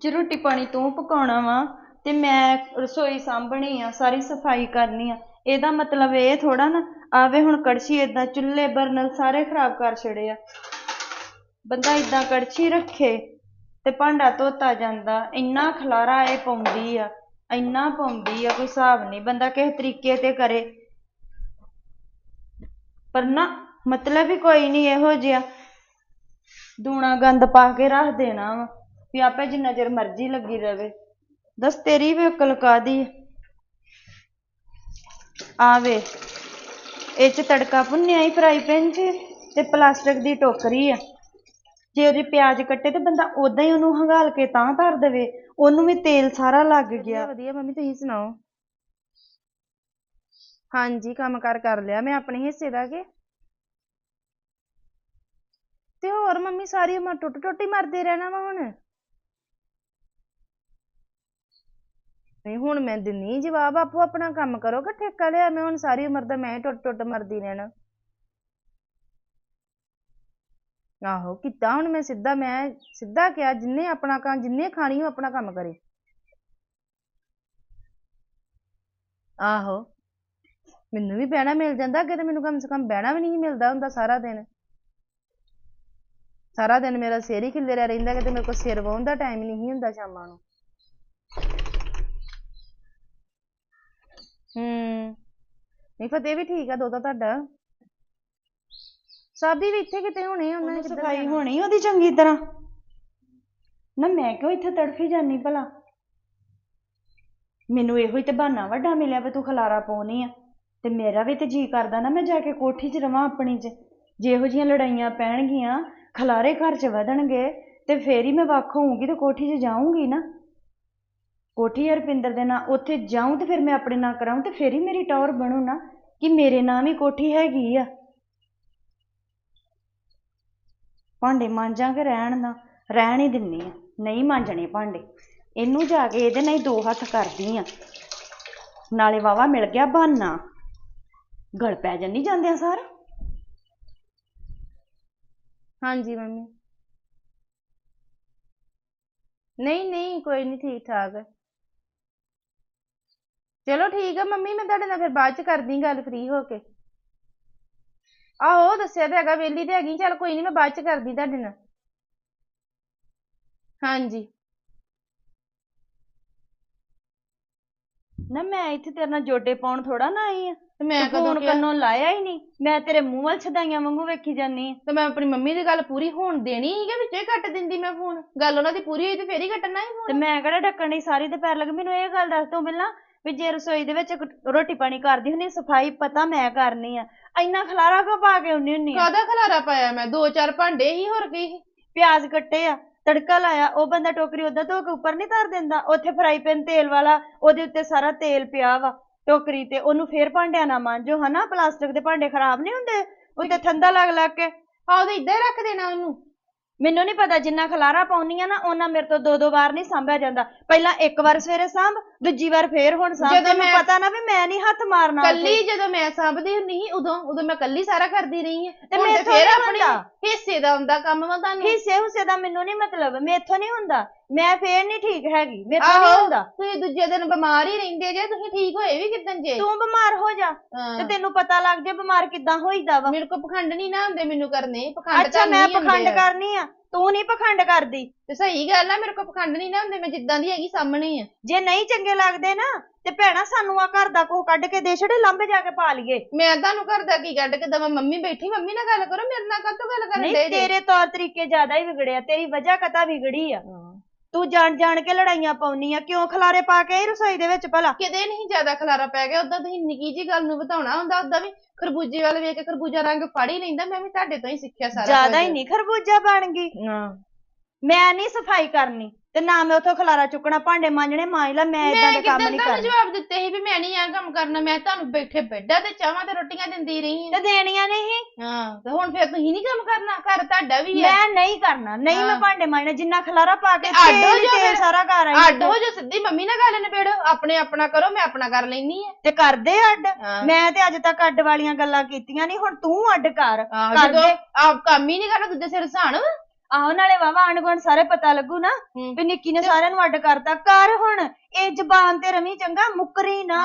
ਜੇ ਰੋਟੀ ਪਾਣੀ ਤੂੰ ਪਕਾਉਣਾ ਵਾ ਤੇ ਮੈਂ ਰਸੋਈ ਸਾਂਭਣੀ ਆ, ਸਾਰੀ ਸਫ਼ਾਈ ਕਰਨੀ ਆ, ਇਹਦਾ ਮਤਲਬ ਇਹ ਥੋੜਾ ਨਾ, ਆਵੇ ਹੁਣ ਕੜਛੀ ਏਦਾਂ ਚੁੱਲ੍ਹੇ ਬਰਨਲ ਸਾਰੇ ਖਰਾਬ ਕਰ ਛੜੇ ਆ। ਬੰਦਾ ਏਦਾਂ ਕੜਛੀ ਰੱਖੇ ਤੇ ਭਾਂਡਾ ਧੋਤਾ ਜਾਂਦਾ, ਇੰਨਾ ਖਲਾਰਾ ਇਹ ਪਾਉਂਦੀ ਆ, ਇੰਨਾ ਪਾਉਂਦੀ ਆ, ਕੋਈ ਹਿਸਾਬ ਨਹੀਂ, ਬੰਦਾ ਕਿਸੇ ਤਰੀਕੇ ਤੇ ਕਰੇ। ਪਰ ਨਾ, ਮਤਲਬ ਹੀ ਕੋਈ ਨਹੀਂ ਇਹੋ ਜਿਹਾ। ਦੂਣਾ ਗੰਦ ਪਾ ਕੇ ਰੱਖ ਦੇਣਾ ਵਾ। ਵੀ ਆਪੇ ਜਿੰਨਾ ਚਿਰ ਮਰਜ਼ੀ ਲੱਗੀ ਰਵੇ। ਦੱਸ ਤੇਰੀ ਵੀ ਅਕਲ ਕਾਦੀ ਆਵੇ ਇਹ ਚ ਤੜਕਾ ਭੁੰਨਿਆ ਹੀ ਫਰਾਈ ਪੈਨ 'ਚ ਤੇ ਪਲਾਸਟਿਕ ਦੀ ਟੋਕਰੀ ਆ। ਜੇ ਉਹਦੇ ਪਿਆਜ਼ ਕੱਟੇ ਤੇ ਬੰਦਾ ਉਦਾਂ ਹੀ ਉਹਨੂੰ ਹੰਗਾਲ ਕੇ ਤਾਂ ਧਰ ਦੇਵੇ, ਉਹਨੂੰ ਵੀ ਤੇਲ ਸਾਰਾ ਲੱਗ ਗਿਆ। ਵਧੀਆ ਮੰਮੀ, ਤੁਸੀਂ ਸੁਣਾਓ? ਹਾਂਜੀ, ਕੰਮ ਕਾਰ ਕਰ ਲਿਆ ਮੈਂ ਆਪਣੇ ਹਿੱਸੇ ਦਾ ਕਿ? ਤੇ ਹੋਰ ਮੰਮੀ, ਸਾਰੀ ਉਮਰ ਟੁੱਟ ਟੁੱਟ ਹੀ ਮਰਦੇ ਰਹਿਣਾ ਵਾ ਹੁਣ। ਨਹੀਂ, ਹੁਣ ਮੈਂ ਦਿੰਨੀ ਜਵਾਬ, ਆਪੋ ਆਪਣਾ ਕੰਮ ਕਰੋ ਕਿ ਠੇਕਾ ਲਿਆ, ਮੈਂ ਹੁਣ ਸਾਰੀ ਉਮਰ ਦਾ ਮੈਂ ਹੀ ਟੁੱਟ ਟੁੱਟ ਮਰਦੀ ਰਹਿਣਾ। ਆਹੋ, ਕੀਤਾ ਹੁਣ ਮੈਂ ਸਿੱਧਾ ਮੈਂ ਸਿੱਧਾ ਕਿਹਾ, ਜਿੰਨੇ ਆਪਣਾ ਕੰਮ ਜਿੰਨੇ ਖਾਣੀ ਉਹ ਆਪਣਾ ਕੰਮ ਕਰੇ। ਆਹੋ, ਮੈਨੂੰ ਵੀ ਬਹਿਣਾ ਮਿਲ ਜਾਂਦਾ, ਅੱਗੇ ਤੇ ਮੈਨੂੰ ਕਮ ਸੇ ਕਮ ਬਹਿਣਾ ਵੀ ਨਹੀਂ ਮਿਲਦਾ ਹੁੰਦਾ ਸਾਰਾ ਦਿਨ। ਸਾਰਾ ਦਿਨ ਮੇਰਾ ਸਿਰ ਹੀ ਖਿੱਲਰਿਆ ਰਹਿੰਦਾ, ਕਿਤੇ ਮੇਰੇ ਕੋਲ ਸਿਰ ਵਾਹੁਣ ਦਾ ਟਾਈਮ ਨਹੀਂ ਹੁੰਦਾ ਸ਼ਾਮਾਂ ਨੂੰ। ਹੂੰ। ਨਹੀਂ ਫਤਿਹ ਵੀ ਠੀਕ ਆ ਦੋਤਾ ਤੁਹਾਡਾ। ਸਾਬੀ ਵੀ ਇੱਥੇ ਕਿਤੇ ਹੋਣੇ ਆ ਉਹਨਾਂ ਨੇ ਉਹਨੂੰ ਕਿੱਧਰ ਸਫ਼ਾਈ ਜਾਣਾ? ਹੋਣੀ ਉਹਦੀ ਚੰਗੀ ਤਰ੍ਹਾਂ। ਨਾ ਮੈਂ ਕਿਉਂ ਇੱਥੇ ਤੜਫੀ ਜਾਨੀ ਭਲਾ? ਮੈਨੂੰ ਇਹੋ ਹੀ ਤੇ ਬਹਾਨਾ ਵੱਡਾ ਮਿਲਿਆ ਵੀ ਤੂੰ ਖਲਾਰਾ ਪਾਉਣੀ ਆ। ਤੇ ਮੇਰਾ ਵੀ ਤੇ ਜੀ ਕਰਦਾ ਨਾ ਮੈਂ ਜਾ ਕੇ ਕੋਠੀ 'ਚ ਰਵਾਂ ਆਪਣੀ 'ਚ। ਜੇ ਇਹੋ ਜੀਆਂ ਲੜਾਈਆਂ ਪੈਣਗੀਆਂ ਖਲਾਰੇ ਘਰ 'ਚ ਵਧਣਗੇ ਤੇ ਫੇਰ ਹੀ ਮੈਂ ਵੱਖ ਹੋਊਂਗੀ ਤੇ ਕੋਠੀ 'ਚ ਜਾਊਂਗੀ ਨਾ। ਕੋਠੀ ਹਰਪਿੰਦਰ ਦੇ ਨਾਂ, ਉੱਥੇ ਜਾਊਂ ਤੇ ਫਿਰ ਮੈਂ ਆਪਣੇ ਨਾਂ ਕਰਾਊਂ ਤੇ ਫਿਰ ਹੀ ਮੇਰੀ ਟੌਰ ਬਣੂ ਨਾ, ਕਿ ਮੇਰੇ ਨਾਂ ਵੀ ਕੋਠੀ ਹੈਗੀ ਆ। ਭਾਂਡੇ ਮਾਂਜਾਂ ਰਹਿਣ ਨਾ, ਰਹਿਣ ਹੀ ਦਿੰਨੀ ਆ, ਨਹੀਂ ਮਾਂਜਣੇ ਭਾਂਡੇ। ਇਹਨੂੰ ਜਾ ਕੇ ਇਹਦੇ ਨਾਲ ਹੀ ਦੋ ਹੱਥ ਕਰਦੀ ਆ। ਨਾਲੇ ਵਾਵਾ ਮਿਲ ਗਿਆ ਬਹਾਨਾ। ਗਲ ਪੈ ਜੰਨੀ ਜਾਂਦਿਆਂ ਸਾਰ? ਹਾਂਜੀ ਮੰਮੀ। ਨਹੀਂ ਨਹੀਂ, ਕੋਈ ਨਹੀਂ ਠੀਕ ਠਾਕ ਹੈ ਚਲੋ ਠੀਕ ਆ ਮੰਮੀ ਮੈਂ ਤੁਹਾਡੇ ਨਾਲ ਫਿਰ ਬਾਅਦ ਚ ਕਰਦੀ ਗੱਲ ਫ੍ਰੀ ਹੋ ਕੇ। ਆਹੋ ਦੱਸਿਆ ਤੇ ਹੈਗਾ ਵਿਹਲੀ ਤੇ ਹੈਗੀ ਚਲ ਕੋਈ ਨਹੀਂ ਮੈਂ ਬਾਅਦ ਚ ਕਰਦੀ ਤੁਹਾਡੇ ਨਾਲ। ਹਾਂਜੀ। ਨਾ ਮੈਂ ਇੱਥੇ ਤੇਰੇ ਨਾਲ ਜੋਡੇ ਪਾਉਣ ਥੋੜਾ ਨਾ ਆਈ ਆ ਤੇ ਮੈਂ ਤੂੰ ਕਦੋਂ ਫੋਨ ਕਿਹਾ? ਕੰਨੋਂ ਲਾਇਆ ਹੀ ਨਹੀਂ ਮੈਂ ਤੇਰੇ ਮੂੰਹ ਵੱਲ ਛਦਾਈਆਂ ਵਾਂਗੂ ਵੇਖੀ ਜਾਨੀ ਆ। ਤੇ ਮੈਂ ਆਪਣੀ ਮੰਮੀ ਦੀ ਗੱਲ ਪੂਰੀ ਹੋਣ ਦੇਣੀ ਸੀ ਕਿ ਵਿੱਚੋਂ ਹੀ ਕੱਟ ਦਿੰਦੀ ਮੈਂ ਫੋਨ? ਗੱਲ ਉਹਨਾਂ ਦੀ ਪੂਰੀ ਹੋਈ ਤੇ ਫੇਰ ਹੀ ਕੱਟਣਾ ਸੀ ਤੇ ਫੋਨ? ਮੈਂ ਕਿਹੜਾ ਢੱਕਣ ਦੀ ਸਾਰੀ ਦੁਪਹਿਰ ਲੱਗ ਮੈਨੂੰ ਇਹ ਗੱਲ ਦੱਸ ਤੂੰ ਪਹਿਲਾਂ ਵੀ ਜੇ ਰਸੋਈ ਦੇ ਵਿੱਚ ਰੋਟੀ ਪਾਣੀ ਕਰਦੀ ਹੁੰਦੀ ਸਫ਼ਾਈ ਪਤਾ ਮੈਂ ਕਰਨੀ ਆ। ਇੰਨਾ ਖਲਾਰਾ ਕਿਉਂ ਪਾ ਕੇ ਹੁੰਨੀ ਆ? ਕਾਹਦਾ ਖਲਾਰਾ ਪਾਇਆ ਮੈਂ? ਦੋ ਚਾਰ ਭਾਂਡੇ ਹੀ ਹੋਰ ਕੀ? ਸੀ? ਪਿਆਜ਼ ਕੱਟੇ ਆ ਤੜਕਾ ਲਾਇਆ ਉਹ ਬੰਦਾ ਟੋਕਰੀ ਓਦਾਂ ਧੋ ਕੇ ਉੱਪਰ ਨਹੀਂ ਧਰ ਦਿੰਦਾ। ਉੱਥੇ ਫਰਾਈ ਪੈਨ ਤੇਲ ਵਾਲਾ ਉਹਦੇ ਉੱਤੇ ਸਾਰਾ ਤੇਲ ਪਿਆ ਵਾ ਟੋਕਰੀ ਤੇ। ਉਹਨੂੰ ਫੇਰ ਭਾਂਡਿਆਂ ਨਾਲ ਮਾਂਜੋ ਹਨਾ? ਪਲਾਸਟਿਕ ਦੇ ਭਾਂਡੇ ਖਰਾਬ ਨਹੀਂ ਹੁੰਦੇ? ਉੱਤੇ ਠੰਡਾ ਲੱਗ ਲੱਗ ਕੇ। ਆਹ ਉਹਦੇ ਇੱਦਾਂ ਹੀ ਰੱਖ ਦੇਣਾ ਉਹਨੂੰ? ਮੈਨੂੰ ਨਹੀਂ ਪਤਾ ਜਿੰਨਾ ਖਲਾਰਾ ਪਾਉਣੀ ਆ ਨਾ ਉਹਨਾਂ ਮੇਰੇ ਤੋਂ ਦੋ ਦੋ ਵਾਰ ਨਹੀਂ ਸਾਂਭਿਆ ਜਾਂਦਾ। ਪਹਿਲਾਂ ਇੱਕ ਵਾਰ ਸਵੇਰੇ ਸਾਂਭ ਦੂਜੀ ਵਾਰ ਫੇਰ ਹੁਣ ਸਾਂਭ ਜਦੋਂ ਤੈਨੂੰ ਮੈਂ- ਪਤਾ ਨਾ ਵੀ ਮੈਂ ਨਹੀਂ ਹੱਥ ਮਾਰਨਾ ਉੱਥੇ। ਕੱਲੀ ਜਦੋਂ ਮੈਂ ਸਾਂਭਦੀ ਹੁੰਦੀ ਸੀ ਉਦੋਂ ਉਦੋਂ ਮੈਂ ਕੱਲੀ ਸਾਰਾ ਕਰਦੀ ਰਹੀ ਹਾਂ ਤੇ ਹੁਣ ਮੇਰੇ ਤੋਂ ਫੇਰ ਨੀ ਆਪਣੇ ਹੁੰਦਾ। ਹਿੱਸੇ ਦਾ ਹੁੰਦਾ ਕੰਮ ਵਾ ਤੁਹਾਨੂੰ ਹਿੱਸੇ ਹੁੱਸੇ ਦਾ ਮੈਨੂੰ ਨਹੀਂ ਮਤਲਬ ਮੇਥੋਂ ਨਹੀਂ ਹੁੰਦਾ ਮੈਂ ਫੇਰ ਨਹੀਂ ਠੀਕ ਹੈਗੀ ਮੇਥੋਂ ਨਹੀਂ ਹੁੰਦਾ ਤੁਸੀਂ ਦੂਜੇ ਦਿਨ ਬਿਮਾਰ ਹੀ ਰਹਿੰਦੇ ਜੇ ਤੁਸੀਂ ਠੀਕ ਹੋਏ ਵੀ ਕਿਦਾਂ ਜੇ ਤੂੰ ਬਿਮਾਰ ਹੋ ਜਾ ਹਾਂ। ਤੇ ਤੈਨੂੰ ਪਤਾ ਲੱਗ ਜੇ ਬਿਮਾਰ ਕਿੱਦਾਂ ਹੋਈਦਾ ਵਾ ਮੇਰੇ ਕੋ ਪਖੰਡ ਨਹੀਂ ਨਾ ਹੁੰਦੇ ਮੈਨੂੰ ਕਰਨੇ ਪਖੰਡ ਅੱਛਾ ਤਾਂ ਮੈਂ ਨਹੀਂ ਪਖੰਡ ਹੁੰਦੇ ਆ। ਕਰਨੀ ਆ ਤੂੰ ਨਹੀਂ ਪਖੰਡ ਕਰਦੀ। ਤੇ ਸਹੀ ਗੱਲ ਆ ਮੇਰੇ ਕੋ ਪਖੰਡ ਨਹੀਂ ਨਾ ਹੁੰਦੇ ਮੈਂ ਜਿੱਦਾਂ ਦੀ ਹੈਗੀ ਸਾਹਮਣੇ ਆ। ਜੇ ਨਹੀਂ ਚੰਗੇ ਲੱਗਦੇ ਨਾ ਤੇ ਭੈਣਾ ਸਾਨੂੰ ਆ ਘਰ ਦਾ ਕੋਹ ਕੱਢ ਕੇ ਦੇ ਛੜੇ ਲਾਂਬੇ ਜਾ ਕੇ ਪਾ ਲਈਏ। ਮੈਂ ਤੁਹਾਨੂੰ ਘਰ ਦਾ ਕੀ ਕੱਢ ਕੇ ਦਵਾਂ? ਮੰਮੀ ਬੈਠੀ ਮੰਮੀ ਨਾਲ ਗੱਲ ਕਰੋ ਮੇਰੇ ਨਾਲ ਕਾਹਤੋਂ ਗੱਲ ਕਰਨ ਨਹੀਂ ਦੇ ਤੇਰੇ ਤੌਰ ਤਰੀਕੇ ਜ਼ਿਆਦਾ ਹੀ ਵਿਗੜਿਆ ਤੇਰੀ ਵਜ੍ਹਾ ਕਤਾ ਵਿਗੜੀ ਆ। ਤੂੰ ਜਾਣ ਜਾਣ ਕੇ ਲੜਾਈਆਂ ਪਾਉਣੀ ਆ ਕਿਉਂ ਖਲਾਰੇ ਪਾ ਕੇ ਆਈ ਰਸੋਈ ਦੇ ਵਿੱਚ ਭਲਾ? ਕਿਤੇ ਨਹੀਂ ਜ਼ਿਆਦਾ ਖਲਾਰਾ ਪੈ ਗਿਆ ਉਦਾਂ ਤੁਸੀਂ ਨਿੱਕੀ ਜੀ ਗੱਲ ਨੂੰ ਵਧਾਉਣਾ ਹੁੰਦਾ ਉਦਾਂ ਵੀ ਖਰਬੂਜੇ ਵੱਲ ਵੇਖ ਕੇ ਖਰਬੂਜਾ ਰੰਗ ਫੜ ਹੀ ਲੈਂਦਾ ਮੈਂ ਵੀ ਤੁਹਾਡੇ ਤੋਂ ਹੀ ਸਿੱਖਿਆ ਸਾਰਾ ਜ਼ਿਆਦਾ ਕੁਝ। ਹੀ ਨਹੀਂ ਖਰਬੂਜਾ ਬਣ ਗਈ। ਹਾਂ ਮੈਂ ਨਹੀਂ ਸਫ਼ਾਈ ਕਰਨੀ। ਤੇ ਨਾ ਮੈਂ ਉਥੋਂ ਖਲਾਰਾ ਚੁੱਕਣਾ ਭਾਂਡੇ ਮਾਂਜਣੇ ਮਾਂਜ ਲਾ ਮੈਂ ਇਦਾਂ ਦੇ ਕੰਮ ਨਹੀਂ ਤੁਹਾਨੂੰ ਕਰਨਾ ਜਵਾਬ ਦਿੱਤੇ ਸੀ ਵੀ ਮੈਂ ਨਹੀਂ ਆ ਕੰਮ ਕਰਨਾ ਮੈਂ ਤੁਹਾਨੂੰ ਬੈਠੇ ਬੈੱਡਾਂ ਤੇ ਚਾਹਾਂ ਤੇ ਰੋਟੀਆਂ ਦਿੰਦੀ ਰਹੀ ਹਾਂ ਤੇ ਦੇਣੀਆਂ ਨਹੀਂ ਹਾਂ ਤੇ ਹੁਣ ਫਿਰ ਤੁਸੀਂ ਨਹੀਂ ਕੰਮ ਕਰਨਾ ਘਰ ਤੁਹਾਡਾ ਵੀ ਹੈ ਮੈਂ ਨਹੀਂ ਕਰਨਾ ਨਹੀਂ ਮੈਂ ਹਾਂ। ਭਾਂਡੇ ਮਾਂਜਣੇ ਜਿੰਨਾ ਖਲਾਰਾ ਪਾ ਕੇ ਅੱਡ ਹੋ ਤੇਲ ਹੀ ਜਾਓ ਤੇਲ ਫਿਰ। ਸਾਰਾ ਘਰ ਆਈ ਅੱਡ ਹੋ ਜੋ ਸਿੱਧੀ ਮੰਮੀ ਨਾਲ ਗੱਲ ਨਿਬੇੜੋ ਆਪਣੇ ਆਪਣਾ ਕਰੋ ਮੈਂ ਆਪਣਾ ਕਰ ਲੈਣੀ ਹੈ ਤੇ ਕਰਦੇ ਅੱਡ ਹਾਂ। ਮੈਂ ਤੇ ਅੱਜ ਤੱਕ ਅੱਡ ਵਾਲੀਆਂ ਗੱਲਾਂ ਕੀਤੀਆਂ ਨਹੀਂ ਹੁਣ ਤੂੰ ਅੱਡ ਕਰ ਕਰ ਜਦੋਂ ਦੇ। ਆਪ ਕੰਮ ਹੀ ਨਹੀਂ ਕਰਨਾ ਦੂਜੇ ਸਿਰ ਸਾਣ ਆਹੋ ਨਾਲੇ ਵਾਵਾ ਆਂਢ ਗੁਆਂਢ ਸਾਰੇ ਪਤਾ ਲੱਗੂ ਨਾ ਹੂੰ। ਵੀ ਨਿੱਕੀ ਨੇ ਸਾਰਿਆਂ ਨੂੰ ਅੱਡ ਕਰਤਾ। ਕਰ ਹੁਣ ਇਹ ਜ਼ਬਾਨ ਤੇ ਰਵੀ ਚੰਗਾ ਮੁੱਕਰੀ ਨਾ।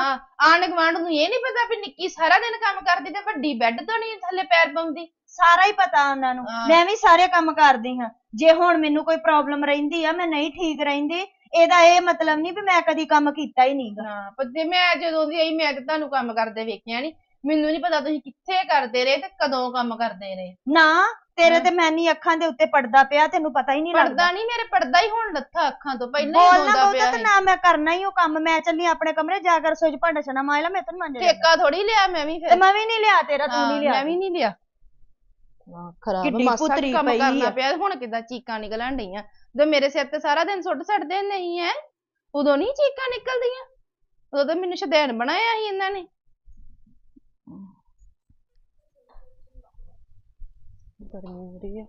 ਹਾਂ ਗੁਆਂਢ ਨੂੰ ਇਹ ਨਹੀਂ ਪਤਾ ਵੀ ਨਿੱਕੀ ਸਾਰਾ ਦਿਨ ਕੰਮ ਕਰਦੀ ਤੇ ਵੱਡੀ ਬੈੱਡ ਤੋਂ ਨਹੀਂ ਥੱਲੇ ਪੈਰ ਪਾਉਂਦੀ। ਸਾਰਾ ਹੀ ਪਤਾ ਉਹਨਾਂ ਨੂੰ। ਹਾਂ। ਮੈਂ ਵੀ ਸਾਰੇ ਕੰਮ ਕਰਦੀ ਹਾਂ। ਜੇ ਹੁਣ ਮੈਨੂੰ ਕੋਈ ਪ੍ਰੋਬਲਮ ਰਹਿੰਦੀ ਆ ਮੈਂ ਨਹੀਂ ਠੀਕ ਰਹਿੰਦੀ ਇਹਦਾ ਇਹ ਮਤਲਬ ਨਹੀਂ ਵੀ ਮੈਂ ਕਦੀ ਕੰਮ ਕੀਤਾ ਹੀ ਨਹੀਂਗਾ ਹਾਂ ਪਰ ਜੇ ਮੈਂ ਜਦੋਂ ਦੀ ਆਈ ਮੈਂ ਤੇ ਤੁਹਾਨੂੰ ਕੰਮ ਕਰਦੇ ਵੇਖਿਆ ਨਹੀਂ ਮੈਨੂੰ ਨਹੀਂ ਪਤਾ ਤੁਸੀਂ ਕਿੱਥੇ ਕਰਦੇ ਰਹੇ ਤੇ ਕਦੋਂ ਕੰਮ ਕਰਦੇ ਰਹੇ। ਨਾ ਤੇਰੇ। ਤੇ ਮੈਂ ਨਹੀਂ ਅੱਖਾਂ ਦੇ ਉੱਤੇ ਪੜਦਾ ਪਿਆ ਤੈਨੂੰ ਪਤਾ ਹੀ ਨਹੀਂ ਲੱਗਦਾ। ਪੜਦਾ ਨਹੀਂ ਮੇਰੇ ਪੜਦਾ ਹੀ ਹੁਣ ਲੱਥਾ ਅੱਖਾਂ ਤੋਂ ਪਹਿਲਾਂ ਹੀ ਬੋਲਣਾ ਰੋਂਦਾ ਪਿਆ ਬਹੁਤਾ ਤੇ ਸੀ। ਨਾ ਮੈਂ ਕਰਨਾ ਹੀ ਉਹ ਕੰਮ ਮੈਂ ਚੱਲੀ ਆਪਣੇ ਕਮਰੇ ਜਾ ਕੇ ਰਸੋਈ ਚ ਭਾਂਡਾ ਛਣਾ ਮਾਇਲਾ ਮੈਂ ਤੈਨੂੰ ਮੰਨ ਠੇਕਾ ਥੋੜੀ ਲਿਆ ਮੈਂ ਵੀ ਤੇ ਫਿਰ ਮੈਂ ਵੀ ਨਹੀਂ ਲਿਆ ਤੇਰਾ ਤੂੰ ਹਾਂ, ਨਹੀਂ ਲਿਆ। ਮੈਂ ਵੀ ਨਹੀਂ ਲਿਆ। ਖਰਾਬ ਕਿੱਡੀ ਮਾਸਾ ਪੁੱਤਰੀ ਕੰਮ ਪਈ ਕਰਨਾ ਆ। ਪਿਆ ਹੁਣ ਕਿਦਾਂ ਚੀਕਾਂ ਨਿਕਲਣ ਡਈਆਂ? ਤੇ ਮੇਰੇ ਸਿਰ ਤੇ ਸਾਰਾ ਦਿਨ ਸੁੱਟ ਛੱਡਦੇ ਨਹੀਂ ਐ। ਉਦੋਂ ਨਹੀਂ ਚੀਕਾਂ ਨਿਕਲਦੀਆਂ? ਉਦੋਂ ਤਾਂ ਮੈਨੂੰ ਸ਼ਦੈਨ ਬਣਾਇਆ ਸੀ ਇਹਨਾਂ ਨੇ। ਗਰਮੀ ਹੋ ਰਹੀ ਹੈ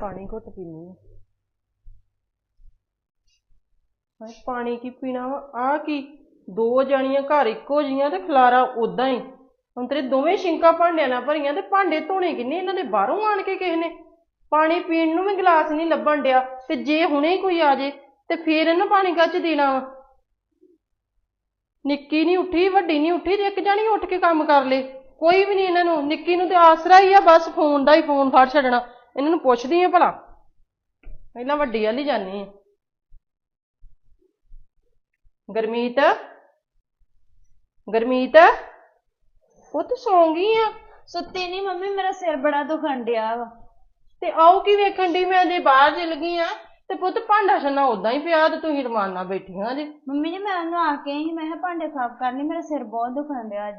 ਪਾਣੀ ਘੁੱਟ ਪੀਣੀ ਹੈ ਹਾਏ ਪਾਣੀ ਕੀ ਪੀਣਾ ਵਾ? ਆ ਕੀ? ਦੋ ਜਣੀਆਂ ਘਰ ਇੱਕੋ ਜੀਆਂ ਤੇ ਖਲਾਰਾ ਉਦਾਂ ਹੀ। ਹੁਣ ਤੇਰੇ ਦੋਵੇਂ ਸ਼ਿੰਕਾਂ ਭਾਂਡਿਆਂ ਨਾਲ ਭਰੀਆਂ ਤੇ ਭਾਂਡੇ ਧੋਣੇ ਕਿੰਨੇ? ਇਹਨਾਂ ਨੇ ਬਾਹਰੋਂ ਆਣ ਕੇ ਕਿਸੇ ਨੇ। ਪਾਣੀ ਪੀਣ ਨੂੰ ਵੀ ਗਲਾਸ ਨਹੀਂ ਲੱਭਣ ਡਿਆ। ਤੇ ਜੇ ਹੁਣੇ ਹੀ ਕੋਈ ਆ ਜੇ, ਤੇ ਫੇਰ ਇਹਨੂੰ ਪਾਣੀ ਕੱਚ ਦੇਣਾ ਵਾ? ਨਿੱਕੀ ਨਹੀਂ ਉੱਠੀ, ਵੱਡੀ ਨਹੀਂ ਉੱਠੀ ਤੇ ਇੱਕ ਜਾਣੀ ਉੱਠ ਕੇ ਕੰਮ ਕਰ ਲੇ। ਕੋਈ ਵੀ ਨਹੀਂ ਇਹਨਾਂ ਨੂੰ ਨਿੱਕੀ ਨੂੰ ਤੇ ਆਸਰਾ ਹੀ ਆ ਬਸ ਫੋਨ ਦਾ ਹੀ ਫੋਨ ਫੜ ਛੱਡਣਾ। ਇਹਨਾਂ ਨੂੰ ਪੁੱਛਦੀ ਆ ਭਲਾ। ਪਹਿਲਾਂ ਵੱਡੀ ਵਾਲੀ ਜਾਨੀ ਆ। ਗਰਮੀਤ? ਗਰਮੀਤ? ਉਹ ਤੂੰ ਸੌਂ ਗਈ ਆ। ਸੁੱਤੀ ਨਹੀਂ ਮੰਮੀ ਮੇਰਾ ਸਿਰ ਬੜਾ ਦੁਖਣ ਡਿਆ ਵਾ। ਤੇ ਆਓ ਕੀ ਵੇਖਣ ਦੀ ਮੈਂ ਜੇ ਬਾਹਰ ਚਲ ਗਈ ਆ। ਤੇ ਪੁੱਤ ਭਾਂਡਾ ਛੰਨਾ ਉਦਾਂ ਹੀ ਪਿਆ ਤੇ ਤੁਸੀਂ ਰਮਾਨ ਨਾਲ ਬੈਠੀਆਂ ਜੇ ਮੰਮੀ ਜੀ ਮੈਂ ਉਹਨੂੰ ਆ ਕੇ ਹੀ ਮੈਂ ਕਿਹਾ ਭਾਂਡੇ ਸਾਫ਼ ਕਰ ਲਈ ਮੇਰਾ ਸਿਰ ਬਹੁਤ ਦੁਖਣ ਡਿਆ ਅੱਜ।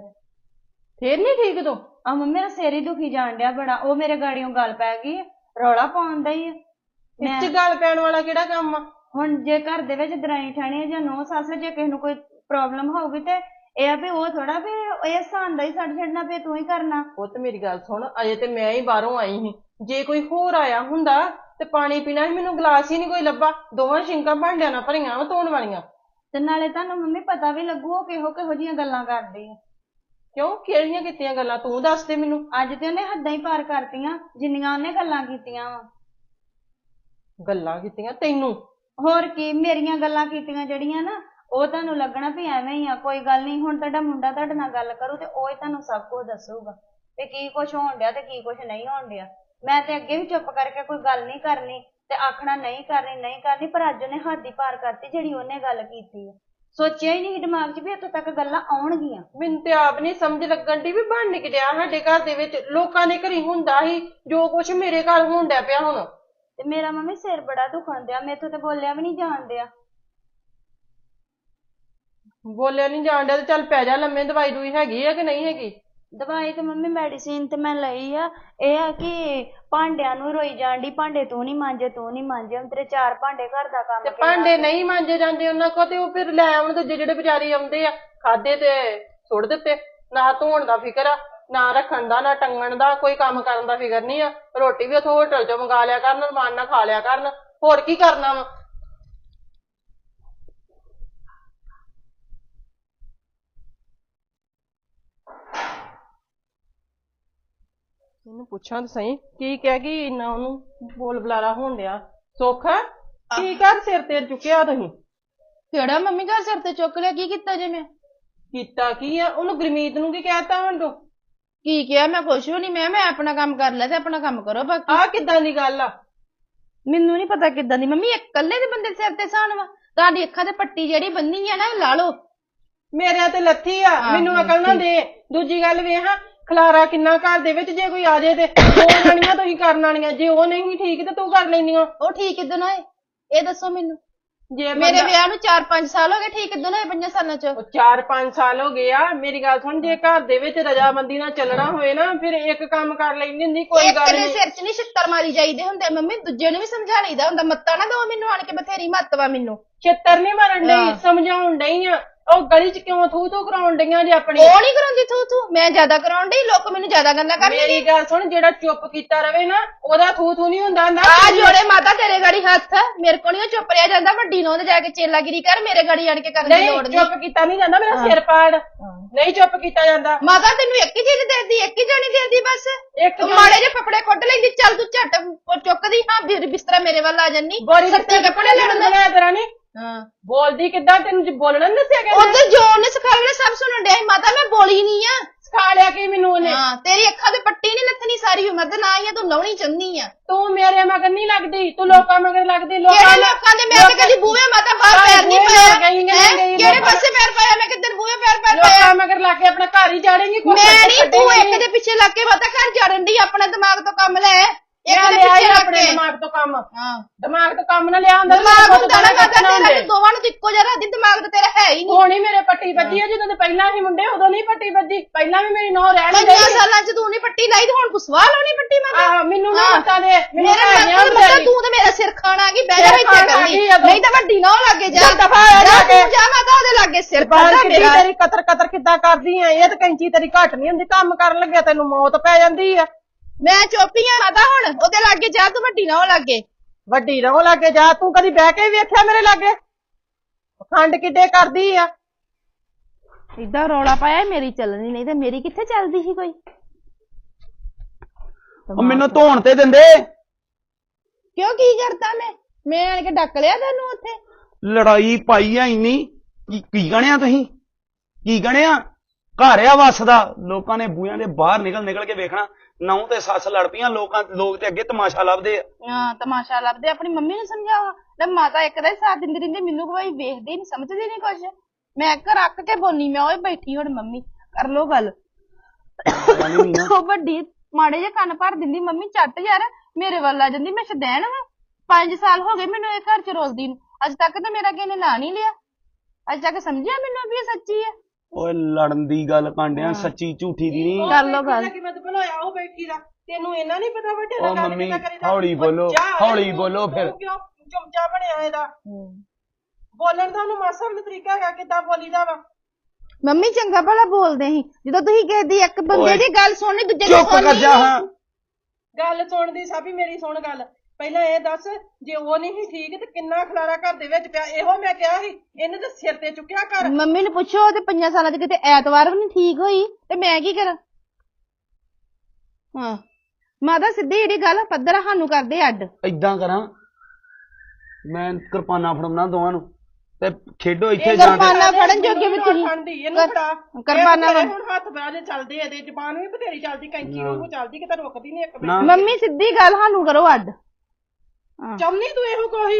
ਫੇਰ ਨਹੀਂ ਠੀਕ ਤੂੰ? ਆ ਮੰਮੀ ਮੇਰਾ ਸਿਰ ਹੀ ਦੁਖੀ ਜਾਣ ਡਿਆ ਬੜਾ। ਉਹ ਮੇਰੇ ਗਾੜੀਆਂ ਗੱਲ ਪੈ ਗਈ ਆ, ਰੌਲਾ ਪਾਉਣ ਦਾ ਹੀ ਆ। ਮੈਂ ਇੱਥੇ ਗੱਲ ਪੈਣ ਵਾਲਾ ਕਿਹੜਾ ਕੰਮ ਆ? ਹੁਣ ਜੇ ਘਰ ਦੇ ਵਿੱਚ ਦਰਾਣੀ ਠਾਣੀ ਜਾਂ ਨੌ ਸੱਸ ਜੇ ਕਿਸੇ ਨੂੰ ਕੋਈ ਪ੍ਰੋਬਲਮ ਹੋਊਗੀ ਤੇ ਇਹ ਆ ਵੀ ਉਹ ਥੋੜਾ ਵੀ ਇਹ ਸਾਨ ਦਾ ਹੀ ਛੱਡ ਛੱਡਣਾ ਵੀ ਤੂੰ ਹੀ ਕਰਨਾ। ਪੁੱਤ ਮੇਰੀ ਗੱਲ ਸੁਣ ਅਜੇ ਤੇ ਮੈਂ ਹੀ ਬਾਹਰੋਂ ਆਈ ਸੀ। ਜੇ ਕੋਈ ਹੋਰ ਆਇਆ ਹੁੰਦਾ ਤੇ ਪਾਣੀ ਪੀਣਾ ਸੀ ਮੈਨੂੰ ਗਲਾਸ ਹੀ ਨਹੀਂ ਕੋਈ ਲੱਭਾ। ਦੋਵਾਂ ਸ਼ਿੰਕਾਂ ਭਾਂਡਿਆਂ ਨਾਲ ਭਰੀਆਂ ਵਾ ਧੋਣ ਵਾਲੀਆਂ। ਤੇ ਨਾਲੇ ਤੁਹਾਨੂੰ ਮੰਮੀ ਪਤਾ ਵੀ ਲੱਗੂ ਉਹ ਕਿਹੋ ਕਿਹੋ ਜੀਆਂ ਗੱਲਾਂ ਕਰਦੀ ਆ। ਕਿਉਂ? ਕਿਹੜੀਆਂ ਕੀਤੀਆਂ ਗੱਲਾਂ? ਤੂੰ ਦੱਸ ਦੇ ਮੈਨੂੰ। ਅੱਜ ਤੇ ਉਹਨੇ ਹੱਦਾਂ ਹੀ ਪਾਰ ਕਰਤੀਆਂ ਜਿੰਨੀਆਂ ਉਹਨੇ ਗੱਲਾਂ ਕੀਤੀਆਂ ਵਾ। ਗੱਲਾਂ ਕੀਤੀਆਂ ਤੈਨੂੰ? ਹੋਰ ਕੀ ਮੇਰੀਆਂ ਗੱਲਾਂ ਕੀਤੀਆਂ ਜਿਹੜੀਆਂ ਨਾ ਉਹ ਤੁਹਾਨੂੰ ਲੱਗਣਾ ਵੀ ਐਵੇਂ ਹੀ ਆ ਕੋਈ ਗੱਲ ਨਹੀਂ ਹੁਣ ਤੁਹਾਡਾ ਮੁੰਡਾ ਤੁਹਾਡੇ ਨਾਲ ਗੱਲ ਕਰੂ ਤੇ ਉਹ ਹੀ ਤੁਹਾਨੂੰ ਸਭ ਕੁਝ ਦੱਸੂਗਾ। ਤੇ ਕੀ ਕੁਝ ਹੋਣ ਡਿਆ ਤੇ ਕੀ ਕੁਝ ਨਹੀਂ ਹੋਣ ਡਿਆ। ਮੈਂ ਤੇ ਅੱਗੇ ਵੀ ਚੁੱਪ ਕਰਕੇ ਕੋਈ ਗੱਲ ਨਹੀਂ ਕਰਨੀ ਤੇ ਆਖਣਾ ਨਹੀਂ ਕਰਨੀ ਨਹੀਂ ਕਰਨੀ ਪਰ ਅੱਜ ਉਹਨੇ ਹੱਦ ਹੀ ਪਾਰ ਕਰਤੀ ਜਿਹੜੀ ਉਹਨੇ ਗੱਲ ਕੀਤੀ ਆ। ਸੋਚਿਆ ਹੀ ਨਹੀਂ ਦਿਮਾਗ 'ਚ ਵੀ ਇੱਥੋਂ ਤੱਕ ਗੱਲਾਂ ਆਉਣਗੀਆਂ। ਮੈਨੂੰ ਤੇ ਆਪ ਨਹੀਂ ਸਮਝ ਲੱਗਣ ਦੀ ਵੀ ਬਣ ਕੇ ਡਿਆ ਸਾਡੇ ਘਰ ਦੇ ਵਿੱਚ। ਲੋਕਾਂ ਦੇ ਘਰੀ ਹੁੰਦਾ ਸੀ ਜੋ ਕੁਛ ਮੇਰੇ ਘਰ ਹੋਣ ਡਿਆ ਪਿਆ ਹੁਣ। ਤੇ ਮੇਰਾ ਮੰਮੀ ਸਿਰ ਬੜਾ ਦੁਖਣ ਡਿਆ ਮੈਥੋਂ ਤੇ ਬੋਲਿਆ ਵੀ ਨਹੀਂ ਜਾਣ ਡਿਆ। ਬੋਲਿਆ ਨਹੀਂ ਜਾਣ ਡਿਆ ਤੇ ਚੱਲ ਪੈ ਜਾ ਲੰਮੇ ਦਵਾਈ ਦੂਈ ਹੈਗੀ ਆ ਕਿ ਨਹੀਂ ਹੈਗੀ? ਦਵਾਈ ਤੇ ਮੰਮੀ ਮੈਡੀਸਿਨ ਤੇ ਮੈਂ ਲਈ ਆ। ਇਹ ਆ ਕਿ ਭਾਂਡਿਆਂ ਨੂੰ ਰੋਈ ਜਾਂਦੀ ਭਾਂਡੇ ਤੂੰ ਨਹੀਂ ਮਾਂਜੇ ਤੂੰ ਨਹੀਂ ਮਾਂਜੇ ਹੁਣ ਤੇਰੇ ਚਾਰ ਭਾਂਡੇ ਘਰ ਦਾ ਕੰਮ ਤੇ ਭਾਂਡੇ ਨਹੀਂ ਮਾਂਜੇ ਜਾਂਦੇ ਉਹਨਾਂ ਕੋ ਤੇ ਉਹ ਫਿਰ ਲੈ ਆਉਣ ਦੂਜੇ ਜਿਹੜੇ ਵਿਚਾਰੀ ਆਉਂਦੇ ਆ ਖਾਦੇ ਤੇ ਸੁੱਟ ਦਿੱਤੇ। ਨਾ ਧੋਣ ਦਾ ਫਿਕਰ ਆ ਨਾ ਰੱਖਣ ਦਾ ਨਾ ਟੰਗਣ ਦਾ ਕੋਈ ਕੰਮ ਕਰਨ ਦਾ ਫਿਕਰ ਨਹੀਂ ਆ। ਰੋਟੀ ਵੀ ਉਥੋਂ ਹੋਟਲ ਚੋਂ ਮੰਗਾ ਲਿਆ ਕਰਨ ਰਮਾਨ ਨਾਲ ਖਾ ਲਿਆ ਕਰਨ। ਹੋਰ ਕੀ ਕਰਨਾ ਵਾ? ਇਹਨੂੰ ਪੁੱਛਾਂ ਤਾਂ ਸਹੀ। ਕੀ ਕਹਿ ਗਈ? ਇੰਨਾ ਉਹਨੂੰ ਬੋਲ ਬੁਲਾਰਾ ਹੋਣ ਡਿਆ। ਸੁੱਖ? ਕੀ ਕਰ ਸਿਰ ਤੇ ਚੁੱਕਿਆ ਤੁਸੀਂ? ਕਿਹੜਾ ਮੰਮੀ ਘਰ ਸਿਰ ਤੇ ਚੁੱਕ ਲਿਆ? ਕੀ ਕੀਤਾ ਜੇ ਮੈਂ? ਕੀਤਾ ਕੀ ਆ? ਉਹਨੂੰ ਗੁਰਮੀਤ ਨੂੰ ਕੀ ਕਹਿਤਾ ਹੁਣ ਤੂੰ? ਕੀ ਕਿਹਾ? ਮੈਂ ਕੁਛ ਵੀ ਨਹੀਂ। ਮੈਂ ਮੈਂ ਆਪਣਾ ਕੰਮ ਕਰ ਲਿਆ ਤੇ ਆਪਣਾ ਕੰਮ ਕਰੋ ਬਾਕੀ। ਆਹ ਕਿੱਦਾਂ ਦੀ ਗੱਲ ਆ? ਮੈਨੂੰ ਨਹੀਂ ਪਤਾ ਕਿੱਦਾਂ ਦੀ। ਮੰਮੀ ਇਕੱਲੇ ਦੇ ਬੰਦੇ ਸਿਰ ਤੇ ਸਾਨ ਵਾ। ਤੁਹਾਡੀ ਅੱਖਾਂ ਤੇ ਪੱਟੀ ਜਿਹੜੀ ਬੰਨੀ ਆ ਨਾ ਇਹ ਲਾ ਲਓ। ਮੇਰੇ ਤੇ ਲੱਥੀ ਆ। ਮੈਨੂੰ ਅਕਲ ਨਾ ਦੇ। ਦੂਜੀ ਗੱਲ ਵੇਖ ਹਾਂ ਖਲਾਰਾ ਕਿੰਨਾ ਘਰ ਦੇ ਵਿੱਚ? ਜੇ ਕੋਈ ਆ ਜੇ ਤੇ ਦੋ ਜਾਣੀਆਂ ਤੁਸੀਂ ਕਰਨ ਵਾਲੀਆਂ ਜੇ ਉਹ ਨਹੀਂ ਠੀਕ ਤੇ ਤੂੰ ਕਰ ਲੈਂਦੀਆਂ। ਉਹ ਠੀਕ ਕਿਦਾਂ ਹੋਏ? ਇਹ ਦੱਸੋ ਮੈਨੂੰ। ਜੇ ਮੇਰੇ ਵਿਆਹ ਨੂੰ 4-5 ਸਾਲ ਹੋ ਗਏ ਠੀਕ ਕਿਦਾਂ ਹੋਏ 5 ਸਾਲਾਂ ਚ? ਉਹ ਚਾਰ ਪੰਜ ਸਾਲ ਹੋ ਗਏ ਆ। ਮੇਰੀ ਗੱਲ ਸੁਣ ਜੇ ਘਰ ਦੇ ਵਿੱਚ ਰਜਾਮੰਦੀ ਨਾਲ ਚੱਲਣਾ ਹੋਏ ਨਾ ਫਿਰ ਇੱਕ ਕੰਮ ਕਰ ਲੈਂਦੀ ਹੁੰਦੀ ਕੋਈ ਇੱਕ ਗੱਲ ਦੇ ਨਹੀਂ ਸਿਰ 'ਚ ਨਹੀਂ ਛਿੱਤਰ ਮਾਰੀ ਜਾਈਦੇ ਹੁੰਦੇ ਮੰਮੀ। ਦੂਜੇ ਨੂੰ ਵੀ ਸਮਝਾ ਲਈਦਾ ਹੁੰਦਾ ਮੱਤਾ ਨਾ ਦੋ ਮੈਨੂੰ ਆਣ ਕੇ ਬਥੇਰੀ ਮੱਤ ਵਾ ਮੈਨੂੰ। ਛਿੱਤਰ ਨਹੀਂ ਮਾਰਨ ਹਾਂ। ਸਮਝਾਉਣ ਡਈ ਆ। ਉਹ ਗਲੀ 'ਚ ਕਿਉਂ ਥੂ ਥੂ ਕਰਾਉਣ ਡਈਆਂ ਜੇ ਆਪਣੀ? ਉਹ ਨਹੀਂ ਕਰਾਉਂਦੀ ਤੂੰ ਤੂੰ ਮੈਂ ਜ਼ਿਆਦਾ ਕਰਾਉਣ ਡਈ ਲੋਕ ਮੈਨੂੰ ਜ਼ਿਆਦਾ ਕਰਨਗੇ ਮੇਰੀ ਗੱਲ ਸੁਣ ਜਿਹੜਾ ਚੁੱਪ ਕੀਤਾ ਰਵੇ ਨਾ ਉਹਦਾ ਥੂ ਥੂ ਨਹੀਂ ਹੁੰਦਾ ਹੁੰਦਾ ਆ ਜੋੜੇ ਮਾਤਾ ਤੇਰੇ ਗਾੜੀ ਹੱਥ ਮੇਰੇ ਕੋਲ ਨਹੀਂ ਚੁੱਪ ਰਿਆ ਜਾਂਦਾ ਵੱਡੀ ਨੂੰ ਤੇ ਜਾ ਕੇ ਚੇਲਾਗਿਰੀ ਕਰ ਮੇਰੇ ਗਾੜੀ ਆਣ ਕੇ ਕਰਨ ਦੀ ਨਹੀਂ ਲੋੜ ਨਹੀਂ ਚੁੱਪ ਕੀਤਾ ਨਹੀਂ ਜਾਂਦਾ ਮੇਰਾ ਸਿਰ ਪਾੜ। ਨਹੀਂ ਚੁੱਪ ਕੀਤਾ ਜਾਂਦਾ। ਮਾਤਾ ਤੈਨੂੰ ਇੱਕ ਹੀ ਚੀਜ਼ ਦੇਦੀ ਇੱਕ ਹੀ ਜਾਣੀ ਦੇਦੀ ਬਸ। ਇੱਕ ਤੂੰ ਮਾੜੇ ਜਿਹੇ ਕੱਪੜੇ ਕੁੱਟ ਲੈਂਦੀ ਚੱਲ ਤੂੰ ਝੱਟ ਚੁੱਕਦੀ ਹਾਂ ਫਿਰ ਬਿਸਤਰਾ ਮੇਰੇ ਵੱਲ ਆ ਜੰਨੀ। ਬੋਰੀ ਸੱਤੇ ਕੱਪੜੇ ਲੈਣ ਦੇ ਤੇਰਾ ਨਹੀਂ ਹਾਂ। ਬੋਲਦੀ ਕਿੱਦਾਂ? ਤੈਨੂੰ ਜੇ ਬੋਲਣਾ ਨੀ ਦੱਸਿਆ ਗਿਆ ਉਧਰ ਜੋਨ ਨੇ ਸਿਖਾਇਆ ਸਭ ਸੁਣਨ ਡਿਆ ਸੀ, ਮਾਤਾ ਮੈਂ ਬੋਲੀ ਨਹੀਂ ਆ। ਸਿਖਾ ਲਿਆ ਕੀ ਮੈਨੂੰ ਉਹਨੇ? ਹਾਂ ਤੇਰੀ ਅੱਖਾਂ ਤੇ ਪੱਟੀ ਨਹੀਂ ਲੱਥਣੀ ਸਾਰੀ ਉਮਰ ਤੇ ਨਾ ਹੀ ਆ ਤੂੰ ਲਾਉਣੀ ਚਾਹੁੰਦੀ ਆ। ਤੂੰ ਮੇਰੇ ਮਗਰ ਨਹੀਂ ਲੱਗਦੀ ਤੂੰ ਲੋਕਾਂ ਮਗਰ ਲੱਗਦੀ ਲੋਕਾਂ ਕਿਹੜੇ ਲੋਕਾਂ ਦੇ ਮੈਂ ਤੇ ਕਦੀ ਬੂਹੇ ਮਾਤਾ ਬਾਹਰ ਪੈਰ ਨਹੀਂ ਪਾਇਆ ਹੈਂ? ਕਿਹੜੇ ਪਾਸੇ ਪੈਰ ਪਾਇਆ? ਮੈਂ ਕਿੱਧਰ ਬੂਹੇ ਪੈਰ ਪੈਰ ਪਾਇਆ ਲੋਕਾਂ ਮਗਰ ਲੱਗ ਕੇ ਆਪਣਾ ਘਰ ਹੀ ਜਾੜੇਂਗੀ ਕੋਈ ਮੈਂ ਨਹੀਂ ਤੂੰ ਇੱਕ ਦੇ ਪਿੱਛੇ ਲੱਗ ਕੇ ਮਾਤਾ ਘਰ ਜੜਨ ਦੀ ਆਪਣਾ ਦਿਮਾਗ ਤੋਂ ਕੰਮ ਲੈ। ਇੱਕ ਮੈਂ ਦੇ ਲਿਆ ਹੀ ਪਿੱਛੇ ਲੱਗ ਆਪਣੇ ਕੇ। ਦਿਮਾਗ ਤੋਂ ਕੰਮ। ਹਾਂ। ਦਿਮਾਗ ਤੋਂ ਕੰਮ ਨਾ ਲਿਆ ਹੁੰਦਾ ਤਾਂ ਦਿਮਾਗ ਮੇਰੇ ਹੁੰਦਾ ਨਾ ਕੋਲ ਮਾਤਾ ਨਾ ਤੇਰਾ। ਹੁੰਦੇ। ਤੇ ਦੋਵਾਂ ਨੂੰ ਤਾਂ ਇੱਕੋ ਜਿਹਾ ਦੀ ਦਿਮਾਗ ਤਾਂ ਤੇਰਾ ਹੈ ਹੀ ਨਹੀਂ। ਹੁਣ ਹੀ ਮੇਰੇ ਪੱਟੀ ਵੱਜੀ ਆ ਜਦੋਂ ਦੇ ਪਹਿਲਾਂ ਹੀ ਮੁੰਡੇ ਉਦੋਂ ਨਹੀਂ ਪੱਟੀ ਵੱਜੀ। ਪਹਿਲਾਂ ਵੀ ਮੇਰੀ ਨੌ ਰਹਿਣ ਪੰਜਾਂ ਸਾਲਾਂ ਚ ਤੂੰ ਨਹੀਂ ਪੱਟੀ ਲਾਈ ਤੇ ਹੁਣ ਪੁਸਵਾ ਲਾਉਣੀ ਪੱਟੀ ਮਾਤਾ ਆ ਮੈਨੂੰ ਨਾ ਹਾਂ। ਮਤਾ ਦੇ ਮੈਨੂੰ ਮੇਰੇ ਹੈ ਨੀ ਮਤਲਬ ਆਉਂਦੀ। ਤੂੰ ਤੇ ਮੇਰਾ ਸਿਰ ਖਾਣਾ ਕੀ ਬਹਿ ਜਾ ਸਿਰ ਇੱਥੇ ਖਾਣ ਆ ਕਰਨੀ ਗਈ ਉਦੋਂ। ਨਹੀਂ ਤਾਂ ਵੱਡੀ ਨਾ ਲੱਗੇ ਜਾ। ਜਾ ਦਫ਼ਾ ਹੋ ਜਾ ਕੇ। ਤੂੰ ਜਾ ਮਾਤਾ ਉਹਦੇ ਲਾਗੇ ਸਿਰ ਬਾਹਰ ਖਾਣਾ ਕਿੱਡੀ ਮੇਰਾ। ਤੇਰੀ ਕਤਰ ਕਤਰ ਕਿੱਦਾਂ ਕਰਦੀ ਐ ਇਹ ਤਾਂ ਕੈਂਚੀ ਤੇਰੀ ਘੱਟ ਨਹੀਂ ਹੁੰਦੀ। ਕੰਮ ਕਰਨ ਲੱਗਿਆ ਤੈਨੂੰ ਮੌਤ ਪੈ ਜਾਂਦੀ ਆ। ਮੈਂ ਚੁੱਪੀਆਂ ਮਾਤਾ ਹੁਣ ਉਹਦੇ ਲਾਗੇ ਜਾ ਤੂੰ ਵੱਡੀ ਨਾ ਲੱਗੇ। ਵੱਡੀ ਰਹੋ ਲਾਗੇ ਜਾ ਤੂੰ ਕਦੀ ਬਹਿ ਕੇ ਵੇਖਿਆ ਮੇਰੇ ਲਾਗੇ? ਖੰਡ ਕਿੱਡੇ ਕਰਦੀ ਆ? ਇਦਾਂ ਰੌਲਾ ਪਾਇਆ ਮੇਰੀ ਚੱਲਣੀ ਨਹੀਂ ਤੇ ਮੇਰੀ ਕਿੱਥੇ ਚੱਲਦੀ ਸੀ ਕੋਈ? ਉਹ ਮੈਨੂੰ ਧੋਣ ਤੇ ਦਿੰਦੇ। ਕਿਉਂ ਕੀ ਕਰਤਾ ਮੈਂ? ਮੈਂ ਆਣ ਕੇ ਡੱਕ ਲਿਆ ਤੈਨੂੰ ਉੱਥੇ। ਲੜਾਈ ਪਾਈ ਆ ਇੰਨੀ। ਕੀ ਕੀ ਗਣਿਆ ਤੁਸੀਂ? ਕੀ ਗਣਿਆ? ਘਰ ਆ ਵਸਦਾ ਲੋਕਾਂ ਨੇ ਬੂਹਿਆਂ ਦੇ ਬਾਹਰ ਨਿਕਲ ਨਿਕਲ ਕੇ ਵੇਖਣਾ। ਨੌ ਤੇ ਸੱਸ ਲੜ ਪਈਆਂ ਲੋਕਾਂ ਲੋਕ ਤੇ ਅੱਗੇ ਤਮਾਸ਼ਾ ਲੱਭਦੇ ਆ। ਹਾਂ ਤਮਾਸ਼ਾ ਲੱਭਦੇ ਆਪਣੀ ਮੰਮੀ ਨੂੰ ਸਮਝਾਓ। ਤੇ ਮਾਤਾ ਇੱਕ ਦਾ ਹੀ ਸਾਥ ਦਿੰਦੀ ਰਹਿੰਦੀ ਮੈਨੂੰ ਕੋਈ ਵੇਖਦੀ ਨਹੀਂ ਸਮਝਦੀ ਨਹੀਂ ਕੁਝ ਮੈਂ ਘਰ ਰੱਖ ਕੇ ਬੋਨੀ ਮੈਂ ਉਹ ਬੈਠੀ ਹੁਣ ਮੰਮੀ। ਕਰ ਲੋ ਗੱਲ। ਉਹ ਵੱਡੀ ਮਾੜੇ ਜਿਹੇ ਕੰਨ ਭਰ ਦਿੰਦੀ ਮੰਮੀ ਚੱਟ ਯਾਰ ਮੇਰੇ ਵੱਲ ਆ ਜਾਂਦੀ ਮੈਂ ਸ਼ਦੈਣ ਵਾਂ। 5 ਸਾਲ ਹੋ ਗਏ ਮੈਨੂੰ ਇਹ ਘਰ ਚ ਰੋਲਦੀ ਨੂੰ। ਅੱਜ ਤੱਕ ਤਾਂ ਮੇਰਾ ਕਿਸੇ ਨੇ ਨਾਂ ਨਹੀਂ ਲਿਆ। ਅੱਜ ਤੱਕ ਸਮਝਿਆ ਮੈਨੂੰ ਵੀ ਇਹ ਸੱਚੀ ਹੈ ਓਏ ਲੜਨ ਦੀ ਗੱਲ ਕਾਂਡਿਆਂ ਸੱਚੀ ਝੂਠੀ ਦੀ ਨਹੀਂ। ਕਰ ਲਓ ਗੱਲ। ਕਿ ਮੈਂ ਤਾਂ ਬਣਾਇਆ ਉਹ ਬੈਠੀ ਦਾ। ਤੈਨੂੰ ਇਹਨਾਂ ਨਹੀਂ ਪਤਾ ਵੱਡੇ ਉਹ ਮੰਮੀ, ਹੌਲੀ ਬੋਲੋ, ਹੌਲੀ ਬੋਲੋ ਫਿਰ। ਕਿਉਂ ਚਮਚਾ ਬਣਿਆ ਇਹਦਾ? ਬੋਲਣ ਦਾ ਉਹਨੂੰ ਮਾਸਾ ਵੀ ਨੀ ਤਰੀਕਾ ਹੈਗਾ ਕਿੱਦਾਂ ਬੋਲੀਦਾ ਵਾ। ਮੰਮੀ ਚੰਗਾ ਭਲਾ ਬੋਲਦੇ ਸੀ। ਜਦੋਂ ਤੁਸੀਂ ਕਿਸੇ ਦੀ ਇੱਕ ਬੰਦੇ ਓਏ, ਦੀ ਗੱਲ ਸੁਣਨੀ ਦੂਜੇ ਦੀ ਚੁੱਪ ਕਰ ਸੁਣਨੀ ਜਾ ਹਾਂ। ਗੱਲ ਸੁਣਦੀ ਸਾਬੀ ਮੇਰੀ ਸੁਣ ਗੱਲ। ਪਹਿਲਾਂ ਇਹ ਦੱਸ ਜੇ ਉਹ ਨਹੀਂ ਸੀ ਠੀਕ ਤੇ ਕਿੰਨਾ ਖਲਾਰਾ ਘਰ ਦੇ ਵਿੱਚ ਪਿਆ? ਇਹੋ ਮੈਂ ਕਿਹਾ ਸੀ ਇਹਨੇ ਤਾਂ ਸਿਰ ਤੇ ਚੁੱਕਿਆ ਘਰ। ਮੰਮੀ ਨੂੰ ਪੁੱਛੋ ਤੇ ਪੰਜਾਂ ਸਾਲਾਂ ਚ ਕਿਤੇ ਐਤਵਾਰ ਵੀ ਨਹੀਂ ਠੀਕ ਹੋਈ? ਤੇ ਮੈਂ ਕੀ ਕਰਾਂ? ਹਾਂ। ਮਾਤਾ ਸਿੱਧੀ ਜਿਹੜੀ ਗੱਲ ਪੱਧਰ ਸਾਨੂੰ ਕਰਦੇ ਅੱਡ। ਏਦਾਂ ਕਰਾਂ ਮੈਂ ਕਿਰਪਾਨਾ ਫੜਾਉਣਾ ਦੋਵਾਂ ਨੂੰ ਤੇ ਖੇਡੋ ਇੱਥੇ ਜਾ ਕੇ। ਕਿਰਪਾਨਾਂ ਫੜਨ ਜੋਗੇ ਵੀ ਤੁਸੀਂ। ਫੜਦੀ ਇਹਨੂੰ ਫੜਾ। ਕਿਰਪਾਨਾਂ ਇਹ ਬਥੇਰੇ ਫੜ- ਹੁਣ ਹੱਥ ਬਾਹਰ ਚੱਲਦੇ ਇਹਦੇ ਜ਼ਬਾਨ ਵੀ ਬਥੇਰੀ ਚੱਲਦੀ ਕੈਂਚੀ ਵਾਂਗੂ ਚੱਲਦੀ ਕਿਤੇ ਰੁਕਦੀ ਨਹੀਂ ਇੱਕ ਨਾ। ਮਿੰਟ। ਮੰਮੀ ਸਿੱਧੀ ਗੱਲ ਸਾਨੂੰ ਕਰੋ ਅੱਡ। ਚਮਨੀ ਤੂੰ ਇਹੋ ਕੋਈ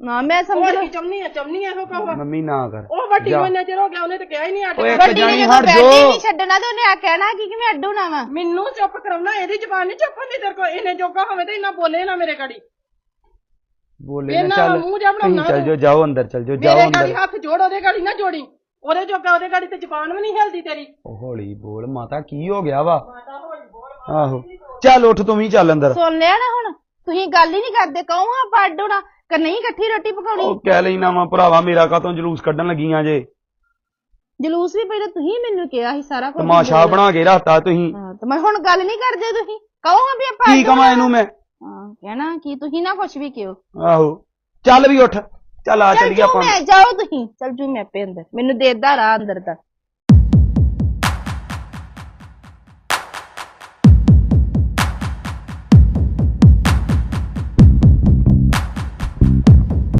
ਨਾ ਮੈਂ ਸਮਝ ਹੋਰ ਕੀ ਚਮਨੀ ਆ ਚਮਨੀ ਇਹੋ ਕਹਵਾ ਮੰਮੀ ਨਾ ਕਰ। ਉਹ ਵੱਡੀ ਜਾ। ਨੂੰ ਇੰਨਾ ਚਿਰ ਹੋ ਗਿਆ ਉਹਨੇ ਤਾਂ ਕਿਹਾ ਹੀ ਨਹੀਂ। ਇੱਕ ਵੱਡੀ ਨੇ ਬੈਠੀ ਜਾਓ। ਨਹੀਂ ਛੱਡਣਾ ਤੇ ਉਹਨੇ ਆ ਕਹਿਣਾ ਕਿ ਕਿ ਮੈਂ ਅੱਡੂ ਨਾ ਵਾਂ। ਮੈਨੂੰ ਚੁੱਪ ਕਰਾਉਣਾ ਇਹਦੀ ਜ਼ਬਾਨ ਨਹੀਂ ਚੁੱਪ ਹੁੰਦੀ ਤੇਰੇ ਕੋਲ ਇਹਨੇ ਜੋਗਾ ਹੋਵੇ ਤੇ ਇੰਨਾ ਬੋਲੇ ਨਾ ਮੇਰੇ ਗਾੜੀ। ਬੋਲੇ ਨਾ ਚੱਲ ਮੂੰਹ ਤੁਸੀਂ ਬਣਾਉਣਾ ਚੱਲ ਤੂੰ। ਜਾਓ ਅੰਦਰ ਚੱਲ ਜਾਓ ਜਾਓ ਮੇਰੇ ਅੰਦਰ। ਹੱਥ ਜੋੜ ਉਹਦੇ ਗਾੜੀ ਨਾ ਜੋੜੀ। ਉਹਦੇ ਜੋਗਾ ਉਹਦੇ ਗਾੜੀ ਤੇ ਜ਼ਬਾਨ ਵੀ ਨਹੀਂ ਹਿਲਦੀ ਤੇਰੀ। ਉਹ ਹੌਲੀ ਬੋਲ ਮਾਤਾ ਕੀ ਹੋ ਗਿਆ ਵਾ? ਆਹੋ। ਚੱਲ ਉੱਠ ਤੂੰ ਵੀ ਚੱਲ ਅੰਦਰ। ਸੁਣ ਲਿਆ ਨਾ ਹੁਣ। ਤੁਸੀਂ ਗੱਲ ਹੀ ਨਹੀਂ ਕਰਦੇ ਕਹੋ ਆਪਾਂ ਅੱਡ ਹੋਣਾ। ਕਿ ਨਹੀਂ ਇਕੱਠੀ ਰੋਟੀ ਪਕਾਉਣੀ? ਉਹ ਕਹਿ ਲੈਣਾ ਵਾ ਭਰਾਵਾ ਮੇਰਾ ਕਾਤੋਂ ਜਲੂਸ ਕੱਢਣ ਲੱਗੀਆਂ ਜੇ? ਜਲੂਸ ਵੀ ਪਹਿਲਾਂ ਤੁਸੀਂ ਮੈਨੂੰ ਕਿਹਾ ਸੀ ਸਾਰਾ ਕੁਝ। ਤਮਾਸ਼ਾ ਬਣਾ ਕੇ ਰੱਖਤਾ ਤੁਸੀਂ। ਹਾਂ ਤੇ ਮੈਂ ਹੁਣ ਗੱਲ ਨਹੀਂ ਕਰਦੇ ਤੁਸੀਂ। ਕਹੋ ਹਾਂ ਵੀ ਆਪਾਂ ਕੀ ਅੱਡ ਕਵਾਂ ਹੋਣਾ। ਇਹਨੂੰ ਮੈਂ? ਹਾਂ ਕਹਿਣਾ ਕੀ ਤੁਸੀਂ ਨਾ ਕੁਝ ਵੀ ਕਿਹੋ। ਆਹੋ। ਚੱਲ ਵੀ ਉੱਠ। ਚੱਲ ਆ ਚੱਲ ਚੱਲੀਏ ਜੂ ਆਪਾਂ। ਮੈਂ ਜਾਓ ਤੁਸੀਂ। ਚੱਲ ਜੂ ਮੈਂ ਆਪੇ ਅੰਦਰ। ਮੈਨੂੰ ਦੇਦਾ ਰਾਹ ਅੰਦਰ ਦਾ